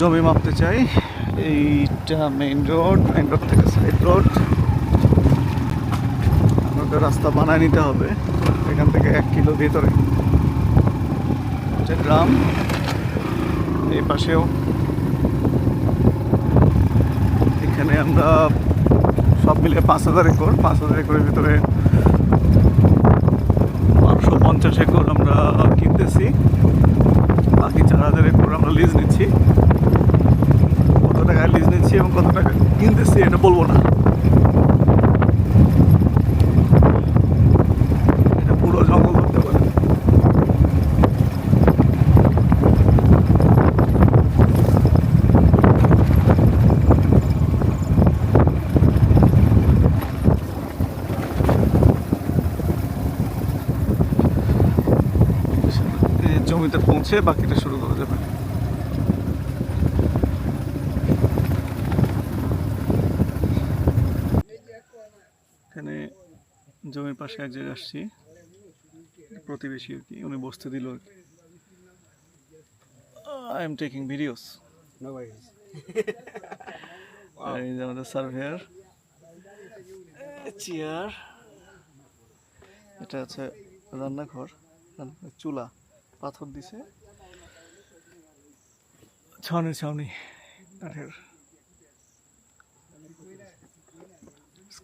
জমি মাপতে চাই। এইটা মেইন রোড মেইন রোড থেকে সাইড রোড আমাদের রাস্তা বানায় নিতে হবে। এখান থেকে এক কিলো ভেতরে। গ্রাম। এই পাশেও। এখানে আমরা সব মিলিয়ে পাঁচ হাজার একর। পাঁচ হাজার একরের ভিতরে বারোশো পঞ্চাশ একর আমরা কিনতেছি। বাকি চার হাজার একর আমরা লিজ নিচ্ছি। টাকায় লিজ নিচ্ছি এবং কত টাকা কিনতেছি এটা বলব না। এটা পুরো জঙ্গল ধরতে পারে। জমিতে পৌঁছে বাকিটা শুরু করা যাবে এখানে জমির পাশে এক জায়গায় আসছি। প্রতিবেশী আর কি উনি বসতে দিল আর কি। I am taking videos. এই যে আমাদের সার্ভেয়ার চেয়ার এটা আছে রান্নাঘর রান্নাঘর চুলা পাথর দিছে। ছাউনি ছাউনি কাঠের। It's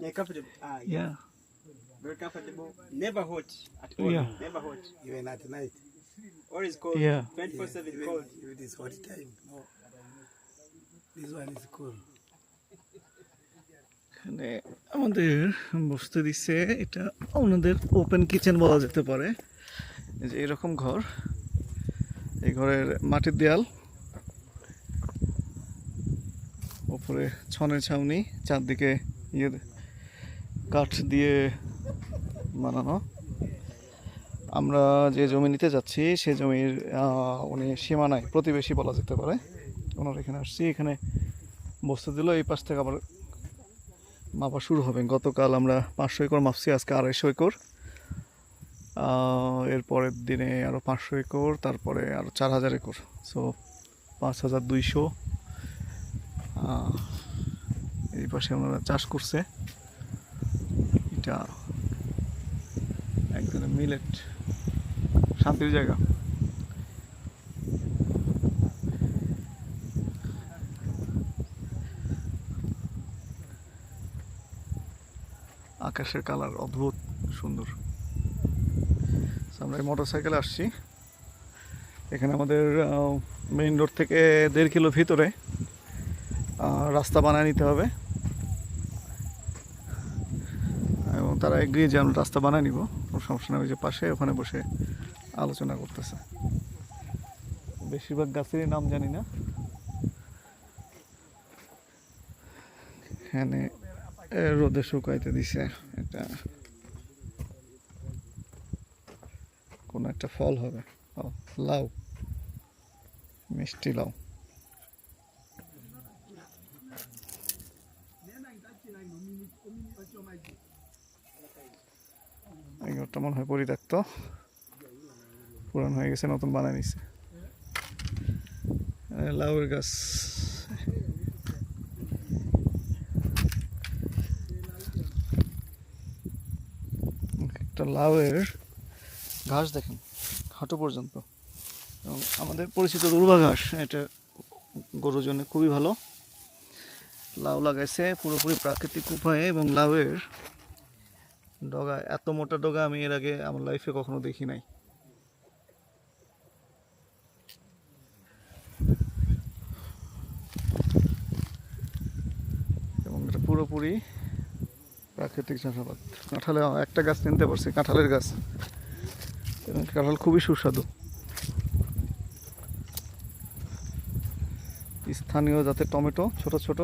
Yeah, comfortable. Ah, yeah. Yeah. Very comfortable. Never hot at all. Yeah. Never hot. Even at night, Always cold. Yeah. 24 7 even cold. if it is hot time, no. This one is cool. এখানে আমাদের বসতে দিচ্ছে এটা ওনাদের open kitchen বলা যেতে পারে যে এরকম ঘর এই ঘরের মাটির দেয়াল উপরে ছনের ছাউনি চারদিকে ইয়ে কাঠ দিয়ে বানানো। আমরা যে জমি নিতে যাচ্ছি সে জমির উনি সীমানায় প্রতিবেশী বলা যেতে পারে। ওনার এখানে আসছি এখানে বসতে দিল এই পাশ থেকে আবার মাপা শুরু হবে। গতকাল আমরা পাঁচশো একর মাপছি আজকে আড়াইশো একর। আহ, এর পরের দিনে আরও পাঁচশো একর তারপরে আরও চার হাজার একর। সো পাঁচ হাজার দুইশো। এই পাশে ওনারা চাষ করছে। এটা একদম মিলেট শান্তির জায়গা। আকাশের কালার অদ্ভুত সুন্দর। আমরা মোটর সাইকেলে আসছি। এখানে আমাদের মেইন রোড থেকে দেড় কিলো ভিতরে রাস্তা বানিয়ে নিতে হবে এবং তারা এগ্রি যে আমরা রাস্তা বানিয়ে নিব। কোনো সমস্যা নেই, ওই যে পাশে, ওখানে বসে আলোচনা করতেছে। বেশিরভাগ গাছেরই নাম জানি না। এখানে রোদে শুকাইতে দিছে এটা কোন একটা ফল হবে। লাউ। মিষ্টি লাউ। এই ঘরটা মনে হয় পরিত্যক্ত। পুরান হয়ে গেছে, নতুন বানায় নিছে। গাছ। একটা লাউয়ের ঘাস দেখেন হাঁটু পর্যন্ত। এবং আমাদের পরিচিত দুর্বা ঘাস, এটা গরুর জন্য খুবই ভালো। লাউ লাগাইছে, পুরোপুরি প্রাকৃতিক উপায়ে এবং লাউয়ের ডগা, এত মোটা ডগা আমি এর আগে আমার লাইফে কখনো দেখি নাই। এবং এটা পুরোপুরি প্রাকৃতিক চাষাবাদ। কাঁঠালে একটা গাছ কিনতে পারছি, কাঁঠালের গাছ। এবং কাঁঠাল খুবই সুস্বাদু। স্থানীয় জাতের টমেটো, ছোট ছোট।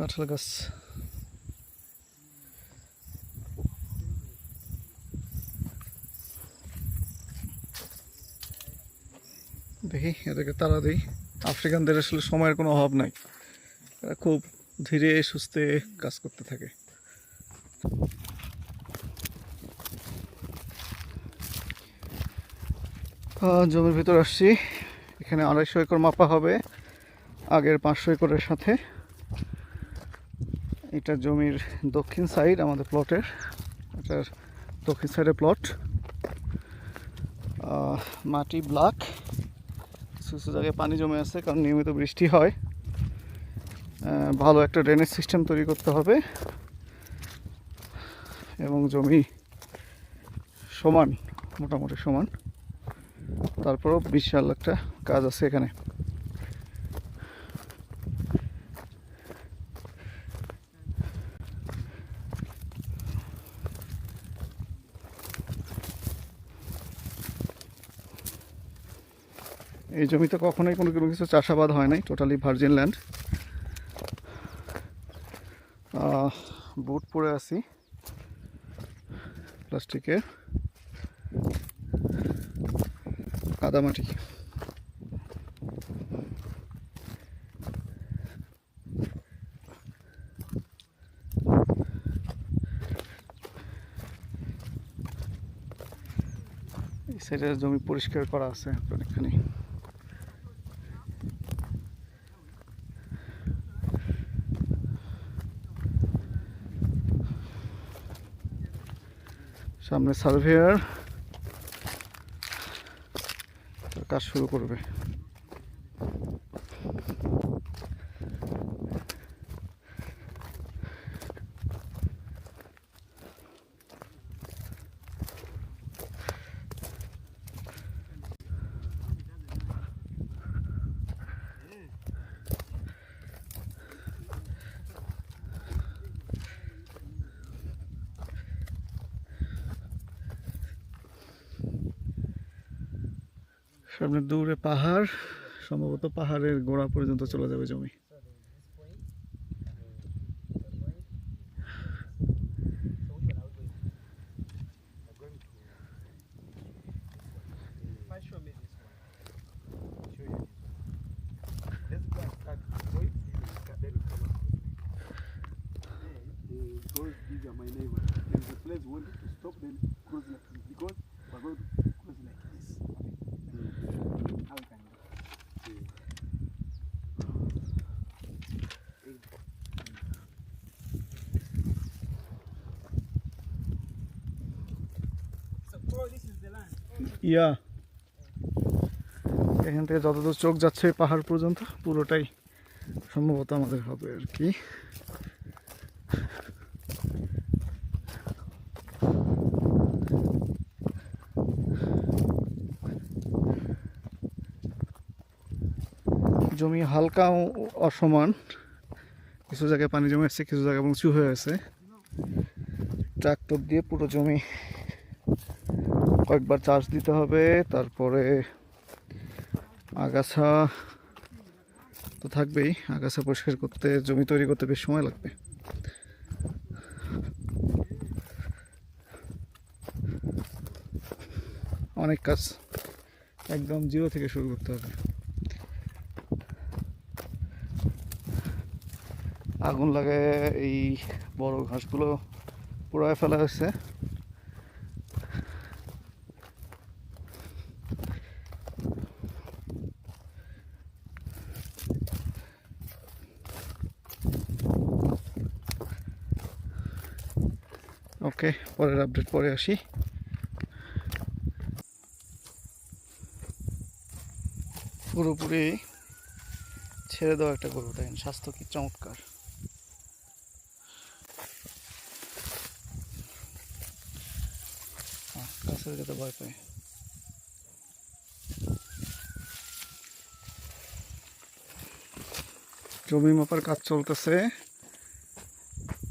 কাঁঠাল গাছ। দেখি, এদেরকে তারা দিই। আফ্রিকানদের আসলে সময়ের কোনো অভাব নাই। এরা খুব ধীরে, সুস্থে কাজ করতে থাকে। জমির ভিতর আসছি। এখানে আড়াইশো একর মাপা হবে। আগের পাঁচশো একরের সাথে। এটা জমির দক্ষিণ সাইড আমাদের প্লটের এটার দক্ষিণ সাইডে প্লট মাটি ব্ল্যাক কিছু জায়গায় পানি জমে আছে, কারণ নিয়মিত বৃষ্টি হয়। ভালো একটা ড্রেনেজ সিস্টেম তৈরি করতে হবে। এবং জমি সমান, মোটামুটি সমান। তারপরও বিশাল একটা কাজ আছে এখানে। এই জমিতে কখনোই কোনো কোনো কিছু চাষাবাদ হয় নাই টোটালি ভার্জিন ল্যান্ড বুট পরে আছি প্লাস্টিকের কাদামাটি এই সাইডের জমি পরিষ্কার করা আছে অনেকখানি সামনে সার্ভেয়ার। কাজ শুরু করবে। সামনে দূরে পাহাড় সম্ভবত পাহাড়ের গোড়া পর্যন্ত চলে যাবে জমি and are my neighbors. There's a place wanted to stop them because we're going to ইয়া এখান থেকে যতদূর চোখ যাচ্ছে পাহাড় পর্যন্ত, পুরোটাই সম্ভবত আমাদের হবে আর কি। জমি হালকা অসমান, কিছু জায়গায় পানি জমে আছে কিছু জায়গায় উঁচু হয়ে আছে। ট্রাক্টর দিয়ে পুরো জমি কয়েকবার চার্জ দিতে হবে, তারপরে আগাছা তো থাকবেই। আগাছা পরিষ্কার করতে, জমি তৈরি করতে বেশ সময় লাগবে। অনেক কাজ একদম জিরো থেকে শুরু করতে হবে। আগুন লাগে এই বড় ঘাসগুলো পুরায় ফেলা হয়েছে। ওকে, পরের আপডেট পরে আসি। পুরোপুরি ছেড়ে দেওয়া একটা গরু, দেখেন, স্বাস্থ্য কি চমৎকার। ভয় পায়। জমি মাপার কাজ চলতেছে।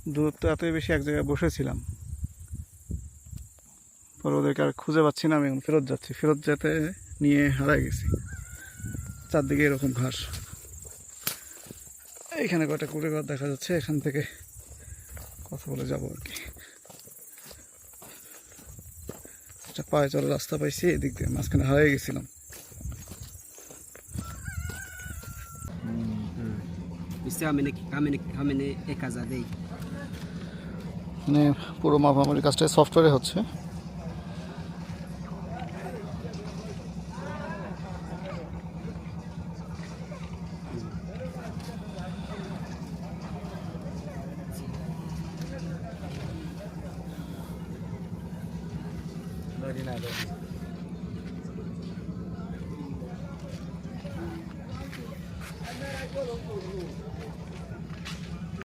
দূরত্ব এতই বেশি এক জায়গায় বসেছিলাম। তারপর ওদেরকে আর খুঁজে পাচ্ছি না আমি এখন ফেরত যাচ্ছি। ফেরত যেতে নিয়ে হারাই গেছি। চারদিকে এরকম ঘাস। এইখানে কয়টা কুড়ে ঘর দেখা যাচ্ছে এখান থেকে কথা বলে যাব আর কি। পায়ে চলে রাস্তা পাইছি এদিক দিয়ে মাঝখানে হারিয়ে গেছিলাম। মানে পুরো মাপামারির কাজটা সফটওয়্যারে হচ্ছে। natin.